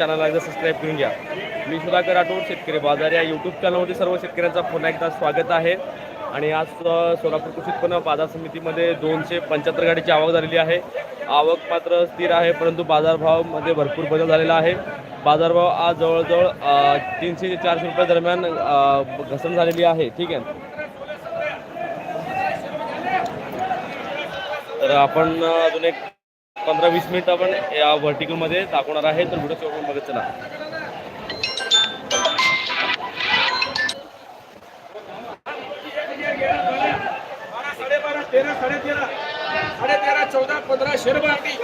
चॅनलला एकदा सबस्क्राईब करून घ्या. मी सुधाकर राठोड शेतकरी बाजार या यूट्यूब चॅनलमध्ये सर्व शेतकऱ्यांचा पुन्हा एकदा स्वागत आहे. आणि आज सोलापूर कृषी उत्पन्न बाजार समितीमध्ये दोनशे पंच्याहत्तर गाडीची आवक झालेली आहे. आवक मात्र स्थिर आहे परंतु बाजारभावामध्ये भरपूर बदल झालेला आहे. बाजारभाव आज जवळजवळ तीनशे ते चारशे रुपये दरम्यान घसरण झालेली आहे. ठीक आहे. तर आपण अजून एक पंधरा वीस मिनिट आपण या व्हर्टिकलमध्ये दाखवणार आहे तर व्हिडिओ शेवट बघत चला तेरा साडे तेरा साडे तेरा चौदा पंधरा शेर अगदी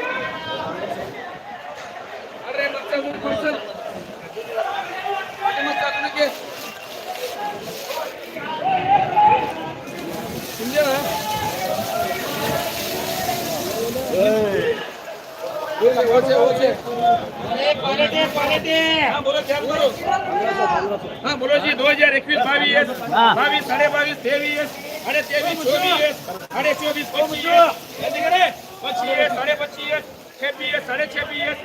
अरे मागचा घे. ना? હા, બોલો જી દો હજાર સાડે બાવીસ ત્રેવીસ અને ત્રેવીસ ચોવીસ અને ચોવીસ પચીસ સાડે પચીસ છેવીસ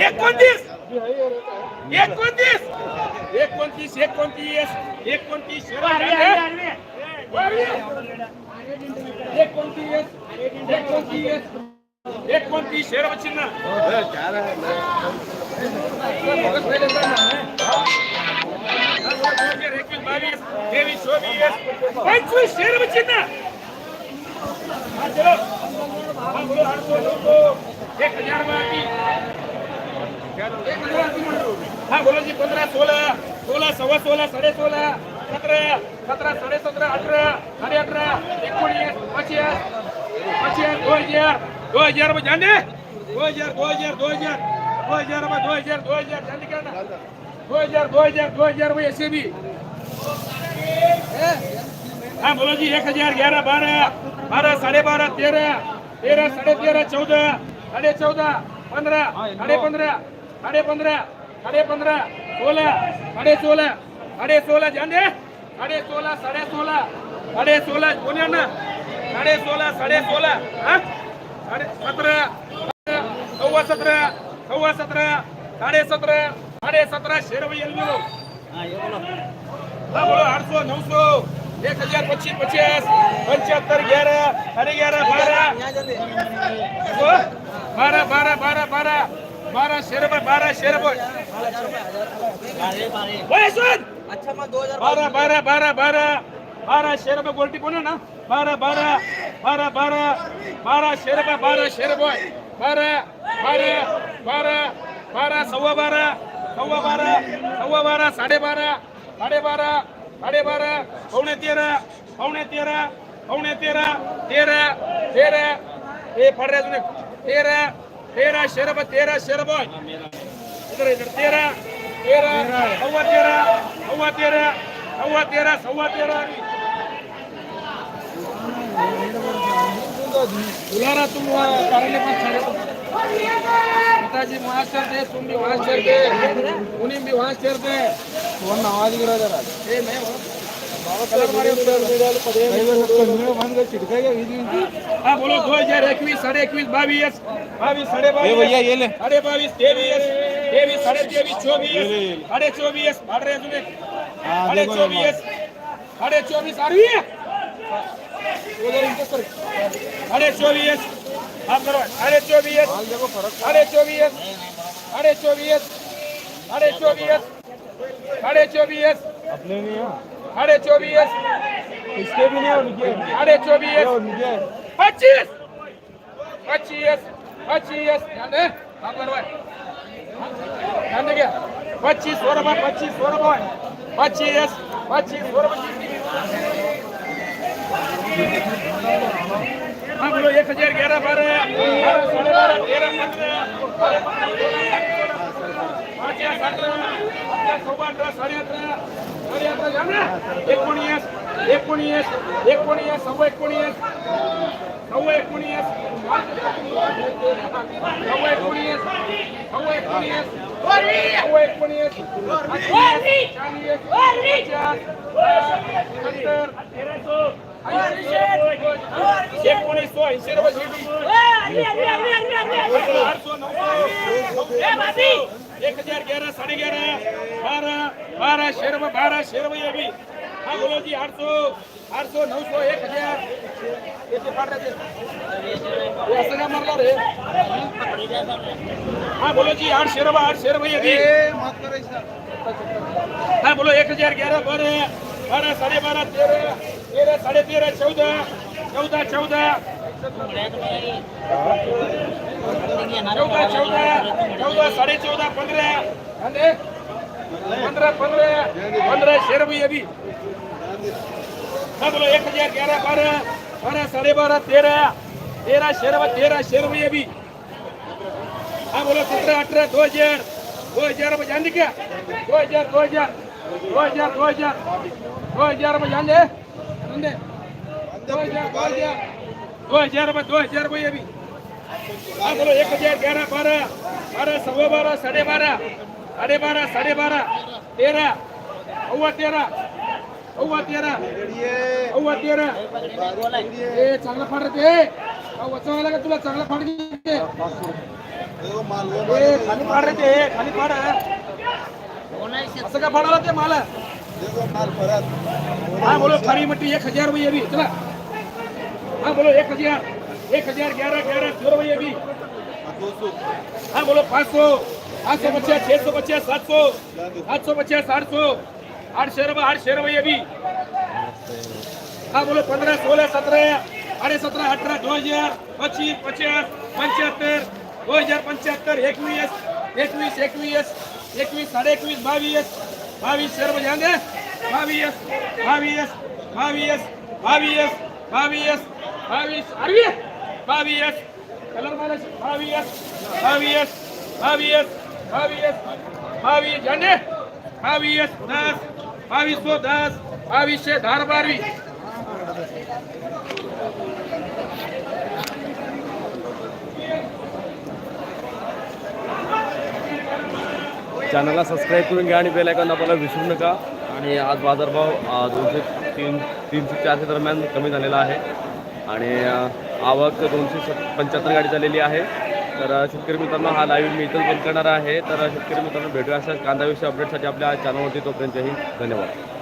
एकोणतीस एकोणतीस एकोणतीस एकोणतीस एकोणतीस एकोणतीस एकोणतीस एकोणतीस शेर चिन्ह. बावीस तेवीस चोवीस पंचवीस शेर चिन्ह. હા બોલો જી પંદર સોળા સોળા સવા સોળા સાડે સોળા સતરા સતરા સાડે સતરા અઠરા સાડે અઠરા એકોણીસ પચીસ પચીસ દો હજાર દો હજારમાં જાને દો હજાર દો હજાર દો હજાર દો હજારમાં દો હજાર દો હજાર જાની કાઢ દો હજાર દો હજાર દો હજારમાં એસીબી હા બોલો જી એક હજાર ગ્યારહ બારહ हजार रुपये ऐसे भी हाँ बोलो जी एक हजार ग्यारह बारह बारह साढ़े बारह तेरह तेरह साढ़े तेरह चौदह साढ़े चौदह पंद्रह साढ़े पंद्रह साढ़े पंद्रह साढ़े पंद्रह सोलह साढ़े सोलह साढ़े सोलह जाने साढ़े सोलह साढ़े सोलह साढ़े सोलह बोलिए ना साढ़े सोलह साढ़े सोलह हाँ साढ़े सत्रह सव्वा सत्रह सव्वा सत्रह साढ़े सत्रह साढ़े सत्रह शेर भैया बोलो हाँ बोलो आठ सौ नौ सौ એક હજાર પચીસ, પચાસ, પંચોતેર ગ્યારા સાડી ગ્યારા બારા બારા બારા બારા. બારા બારા શેરબર બારા શેરબર બારા બારા બારા બારા. બારા શેરબા ગોલ્ટી બોલો ના? બારા બારા બારા બારા. બારા શેરબા બારા શેરબોય બારા બારા બારા બારા, સવા બારા. સવા બારા સવા બારા, સાડે બારા સાડે બારા. ಕಡೆ ಬಾರ ಪೌಣೆ ತೀರ ಪೌಣೆ ತೀರ ಪೌಣೆ ತೀರ ತೀರ ತೀರ ಏ ಪಡ್ರೆ ತೀರ ತೀರ ಶರಬ ತೀರ ಶರಬ ಇದರ ಇದರ ತೀರ ತೀರ ಸವ್ವ ತೀರ ಸವ್ವ ತೀರ ಸವ್ವ ತೀರ ಸವ್ವ ತೀರ ಉಲಾರ ತುಂಬ ಕಾರಲ್ಲಿ पिताजी वहाँ से तुम भी वहाँ से दे उन्हीं भी वहाँ से ఫోన్ నాది కూడా બોલો દો હજાર એકવીસ સાડે એકવીસ બાવીસ બાવીસ સાડે બાવીસ સાડે બાવીસ ત્રેવીસ ત્રેવીસ સાડે ત્રેવીસ ચોવીસ સાડે ચોવીસ ભાડરે જુને સાડે ચોવીસ સાડે ચોવીસ આવી સાડે ચોવીસ આમ કરો સાડે ચોવીસ સાડે ચોવીસ સાડે ચોવીસ ચોવીસ साढ़े चौबीस साढ़े चौबीस साढ़े चौबीस साढ़े चौबीस साढ़े चौबीस अपने नहीं है साढ़े चौबीस इसके भी नहीं है उनके साढ़े चौबीस उनके पच्चीस पच्चीस पच्चीस ध्यान दे आप करो ध्यान दे क्या पच्चीस सौ रुपये पच्चीस सौ रुपये पच्चीस पच्चीस सौ रुपये हाँ बोलो एक हजार ग्यारह बारह बारह साढ़े बारह तेरह पंद्रह એકોણીસ એકોણીસ એકોણીસ સવા એકોણીસ સવા એકોણીસ સવા એકોણીસ સવા એકોણીસ સવા એકોણીસ ચાલીસ પચાસ સત્તર તેરસો એકોણીસો એસી રૂપિયા એક હજાર ગ્યારહ સાડી ગ્યારહ બારહ બારહ શેરવ બારહ શેરવ એવી હા બોલો જી આઠસો આઠસો નવસો એક હજાર. હા બોલો જી આઠ શેરવ આઠ શેરવ એવી હા બોલો એક હજાર ગ્યારહ બારહ બારહ સાડે બારહ તેરહ તેરહ સાડે તેરહ ચૌદ ચૌદ ચૌદ. काय मारलं रे हाँ बोलो जी आठ शेर में आठ शेर में ये भी हाँ बोलो एक हजार ग्यारह बारह बारह साढ़े बारह तेरह तेरह साढ़े तेरह चौदह चौदह चौदह चौदह चौदह चौदह साढ़े चौदह पंद्रह पंद्रह पंद्रह पंद्रह पंद्रह शेर भी अभी हाँ बोलो एक हजार ग्यारह बारह बारह साढ़े बारह तेरह तेरह शेर में तेरह शेर भी अभी हाँ बोलो सत्रह अठारह दो हजार दो हजार में जान दे क्या दो हजार दो हजार दो हजार दो हजार दो हजार में जान दे जान दे दो हजार दो हजार दो हजार में दो हजार में अभी हाँ बोलो एक हजार ग्यारह बारह बारह सवा बारह साढ़े बारह साढ़े बारह साढ़े बारह तेरह अव्वा तेरह अव्वा तेरह अव्वा तेरह ए चांगलं फाड रे ते अव्वा चांगला का तुला चांगला फाड घे ए खाली फाड रे ते खाली फाड असं का फाडाला ते मला हाँ बोलो खरी मट्टी एक हजार रुपये भी चला हाँ बोलो, एक हज़ार एक हज़ार ग्यारह ग्यारह सौ रुपये भी हाँ बोलो, पाँच सौ पाँच सौ पचास छह सौ पचास, सात सौ सात सौ पचास, आठ सौ, आठ रुपये आठ सौ रुपये भी हाँ बोलो, पंद्रह, सोलह, सत्रह अरे सत्रह, अठारह, दो हज़ार, पच्चीस, पचास, पंचहत्तर, दो हज़ार पंचहत्तर एकवीस एकवीस एकवीस एकवीस साढ़े एकवीस बावीस बावीस रुपये जाएँगे बावीस बावीस बावीस बावीस बावीस बावीस अरे बावीस कलर माला बावीस बावीस बावीस बावीस बावीस झंडे बावीस दस बावीस सो दस बावीसशे धार बारवी! चॅनलला सबस्क्राईब करून घ्या आणि बेल आयकॉन दाबायला विसरू नका. आणि आज बाजारभाव दोनशे तीन तीनशे चारशे दरम्यान कमी झालेला आहे. आणि आवक दोनशे सत पंच्याहत्तर गाडी झालेली आहे. तर शेतकरी मित्रांनो हा लाईव्ह मी इथं बंद करणार आहे. तर शेतकरी मित्रांनो भेटूया अशा कांदाविषयी अपडेटसाठी आपल्या चॅनलवरती तोपर्यंतही धन्यवाद.